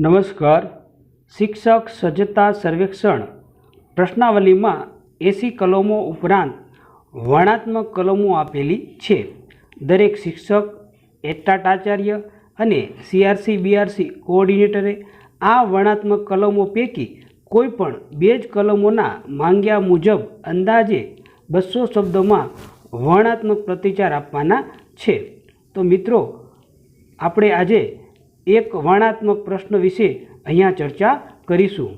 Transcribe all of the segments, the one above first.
નમસ્કાર. શિક્ષક સજ્જતા સર્વેક્ષણ. પ્રશ્નાવલીમાં એસી કલમો ઉપરાંત વર્ણાત્મક કલમો આપેલી છે. દરેક શિક્ષક, એટાટ આચાર્ય અને સીઆરસી, બીઆરસી કોઓર્ડિનેટરે આ વર્ણાત્મક કલમો પૈકી કોઈ પણ બે જ કલમોના માંગ્યા મુજબ અંદાજે બસો શબ્દોમાં વર્ણાત્મક પ્રતિચાર આપવાના છે. તો મિત્રો, આપણે આજે એક વર્ણાત્મક પ્રશ્ન વિશે અહીંયા ચર્ચા કરીશું.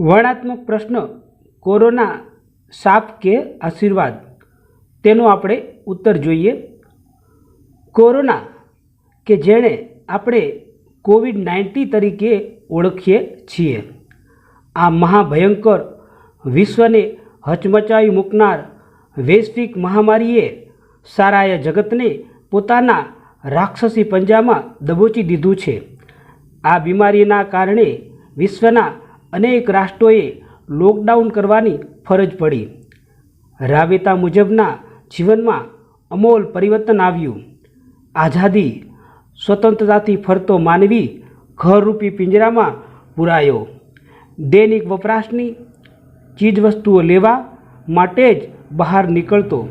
વર્ણાત્મક પ્રશ્ન કોરોના સાપ કે આશીર્વાદ? તેનો આપણે ઉત્તર જોઈએ. કોરોના કે જેણે આપણે કોવિડ નાઇન્ટીન તરીકે ઓળખીએ છીએ. આ મહાભયંકર વિશ્વને હચમચાવી મૂકનાર વૈશ્વિક મહામારીએ સારાએ જગતને પોતાના રાક્ષસી પંજામાં દબોચી દીધું છે. આ બીમારીના કારણે વિશ્વના અનેક રાષ્ટ્રોએ લોકડાઉન કરવાની ફરજ પડી. રાબેતા મુજબના જીવનમાં અમોલ પરિવર્તન આવ્યું. આઝાદી સ્વતંત્રતાથી ફરતો માનવી ઘરરૂપી પિંજરામાં પુરાયો. દૈનિક વપરાશની ચીજવસ્તુઓ લેવા માટે જ બહાર નીકળતો.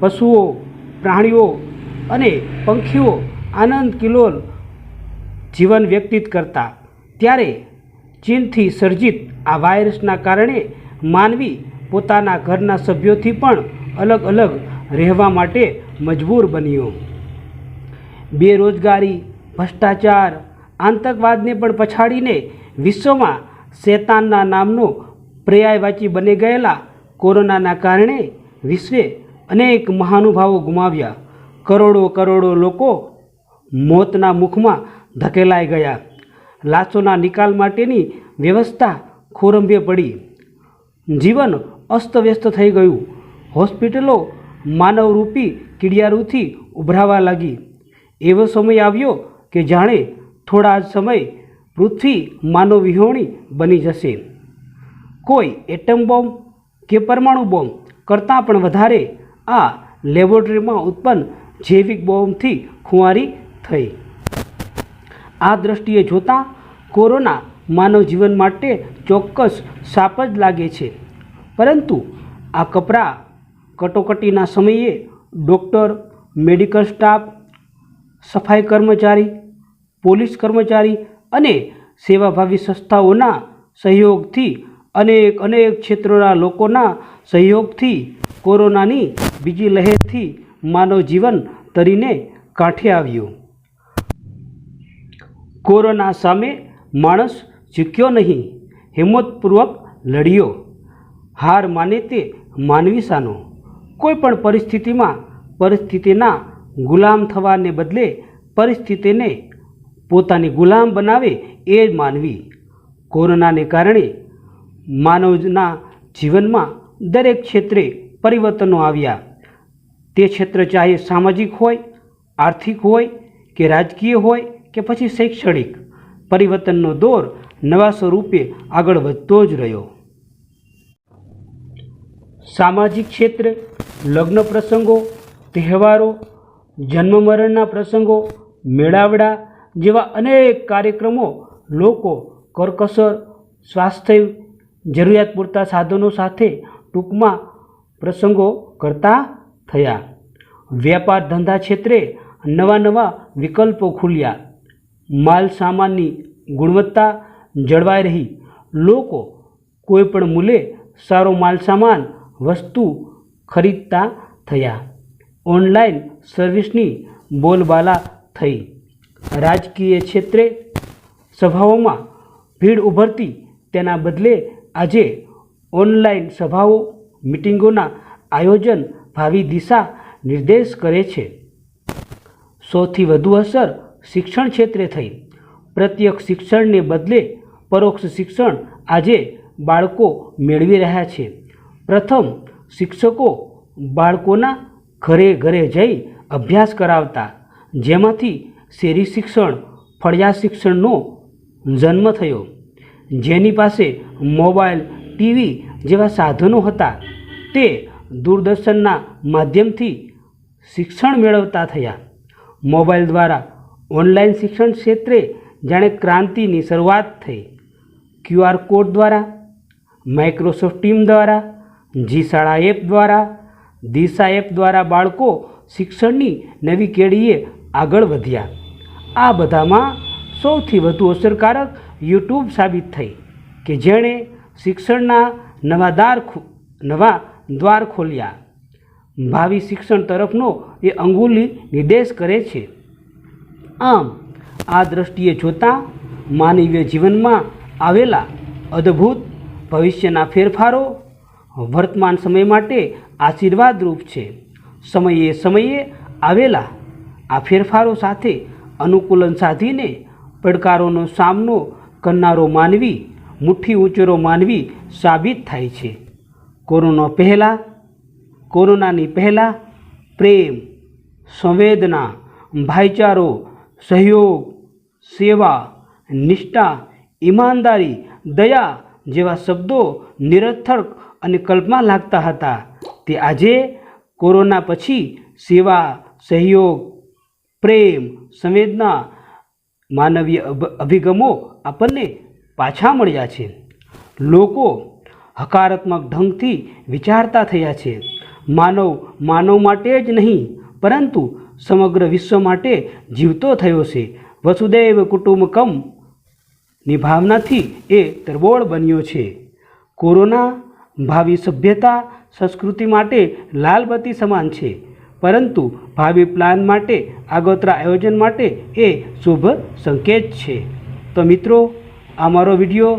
પશુઓ, પ્રાણીઓ અને પંખીઓ આનંદ કિલોલ જીવન વ્યતીત કરતા. ત્યારે ચીનથી સર્જિત આ વાયરસના કારણે માનવી પોતાના ઘરના સભ્યોથી પણ અલગ અલગ રહેવા માટે મજબૂર બન્યો. બેરોજગારી, ભ્રષ્ટાચાર, આતંકવાદને પણ પછાડીને વિશ્વમાં શેતાનના નામનો પર્યાયવાચી બની ગયેલા કોરોનાના કારણે વિશ્વે અનેક મહાનુભાવો ગુમાવ્યા. કરોડો કરોડો લોકો મોતના મુખમાં ધકેલાઈ ગયા. લાશોના નિકાલ માટેની વ્યવસ્થા ખોરંભે પડી. જીવન અસ્તવ્યસ્ત થઈ ગયું. હોસ્પિટલો માનવરૂપી કીડિયારૂથી ઉભરાવા લાગી. એવો સમય આવ્યો કે જાણે થોડા જ સમય પૃથ્વી માનવવિહોણી બની જશે. કોઈ એટમ બોમ્બ કે પરમાણુ બોમ્બ કરતાં પણ વધારે આ લેબોરેટરીમાં ઉત્પન્ન જૈવિક બોમ્બથી ખુંવારી થઈ. આ દ્રષ્ટિએ જોતાં કોરોના માનવ જીવન માટે ચોક્કસ સાપ જ લાગે છે. પરંતુ આ કપરા કટોકટીના સમયે ડૉક્ટર, મેડિકલ સ્ટાફ, સફાઈ કર્મચારી, પોલીસ કર્મચારી અને સેવાભાવી સંસ્થાઓના સહયોગથી અનેક અનેક ક્ષેત્રોના લોકોના સહયોગથી કોરોનાની બીજી લહેરથી માનવ જીવન તરીને કાંઠે આવ્યું. કોરોના સામે માણસ ઝૂક્યો નહીં, હિંમતપૂર્વક લડ્યો. હાર માને તે માનવી સાનો કોઈ પણ પરિસ્થિતિમાં પરિસ્થિતિના ગુલામ થવાને બદલે પરિસ્થિતિને પોતાની ગુલામ બનાવે એ જ માનવી. કોરોનાને કારણે માનવના જીવનમાં દરેક ક્ષેત્રે પરિવર્તનો આવ્યા. તે ક્ષેત્ર ચાહે સામાજિક હોય, આર્થિક હોય કે રાજકીય હોય કે પછી શૈક્ષણિક પરિવર્તનનો દોર નવા સ્વરૂપે આગળ વધતો જ રહ્યો. સામાજિક ક્ષેત્ર, લગ્ન પ્રસંગો, તહેવારો, જન્મમરણના પ્રસંગો, મેળાવડા જેવા અનેક કાર્યક્રમો લોકો કરકસર, સ્વાસ્થ્ય જરૂરિયાત પૂરતા સાધનો સાથે ટૂંકમાં પ્રસંગો કરતા થયા. વેપાર ધંધા ક્ષેત્રે નવા નવા વિકલ્પો ખુલ્યા. માલ સામાનની ગુણવત્તા જળવાઈ રહી. લોકો કોઈપણ મૂલ્યે સારો માલ સામાન, વસ્તુ ખરીદતા થયા. ઓનલાઈન સર્વિસની બોલબાલા થઈ. રાજકીય ક્ષેત્રે સભાઓમાં ભીડ ઉભરતી. તેના બદલે આજે ઓનલાઈન સભાઓ, મિટિંગોના આયોજન ભાવિ દિશા નિર્દેશ કરે છે. સૌથી વધુ અસર શિક્ષણ ક્ષેત્રે થઈ. પ્રત્યક્ષ શિક્ષણને બદલે પરોક્ષ શિક્ષણ આજે બાળકો મેળવી રહ્યા છે. પ્રથમ, શિક્ષકો બાળકોના ઘરે ઘરે જઈ અભ્યાસ કરાવતા, જેમાંથી શેરી શિક્ષણ, ફળિયા શિક્ષણનો જન્મ થયો. જેની પાસે મોબાઈલ, ટીવી જેવા સાધનો હતા. તે દૂરદર્શનના માધ્યમથી શિક્ષણ મેળવતા થયા. મોબાઈલ દ્વારા ઓનલાઈન શિક્ષણ ક્ષેત્રે જાણે ક્રાંતિની શરૂઆત થઈ. ક્યુઆર કોડ દ્વારા, માઇક્રોસોફ્ટ ટીમ દ્વારા જી શાળા એપ દ્વારા, દિશા એપ દ્વારા બાળકો શિક્ષણની નવી કેળીએ આગળ વધ્યા. આ બધામાં સૌથી વધુ અસરકારક યુટ્યુબ સાબિત થઈ કે જેણે શિક્ષણના નવા દાર ખો- નવા દ્વાર ખોલ્યા. ભાવિ શિક્ષણ તરફનો એ અંગુલી નિર્દેશ કરે છે. આમ, આ દ્રષ્ટિએ જોતાં માનવીય જીવનમાં આવેલા અદ્ભુત ભવિષ્યના ફેરફારો વર્તમાન સમય માટે આશીર્વાદરૂપ છે. સમયે સમયે આવેલા આ ફેરફારો સાથે અનુકૂલન સાધીને પડકારોનો સામનો કરનારો માનવી, મુઠ્ઠી ઉંચેરો માનવી સાબિત થાય છે. કોરોના પહેલાં, કોરોનાની પહેલાં, પ્રેમ, સંવેદના, ભાઈચારો, સહયોગ, સેવા, નિષ્ઠા, ઈમાનદારી, દયા જેવા શબ્દો નિરર્થક અને કલ્પમાં લાગતા હતા. તે આજે કોરોના પછી સેવા, સહયોગ, પ્રેમ, સંવેદના, માનવીય અભ- અભિગમો આપણને પાછા મળ્યા છે. લોકો હકારાત્મક ઢંગથી વિચારતા થયા છે. માનવ માનવ માટે જ નહીં, પરંતુ સમગ્ર વિશ્વ માટે જીવતો થયો છે. વસુદૈવ કુટુંબકમની ભાવનાથી એ તરબોળ બન્યો છે. કોરોના ભાવિ સભ્યતા સંસ્કૃતિ માટે લાલબત્તી સમાન છે, પરંતુ ભાવિ પ્લાન માટે આગોતરા આયોજન માટે એ શુભ સંકેત છે. તો મિત્રો, આ મારો વીડિયો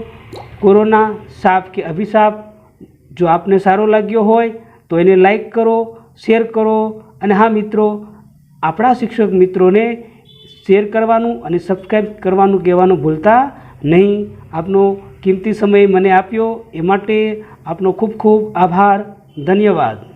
કોરોના સાપ કે અભિશાપ જો આપને સારો લાગ્યો હોય, તો એને લાઈક કરો, શેર કરો. અને હા મિત્રો, આપણા શિક્ષક મિત્રોને શેર કરવાનું અને સબસ્ક્રાઈબ કરવાનું કહેવાનું ભૂલતા નહીં. આપનો કિંમતી સમય મને આપ્યો. એ માટે આપનો ખૂબ ખૂબ આભાર. ધન્યવાદ.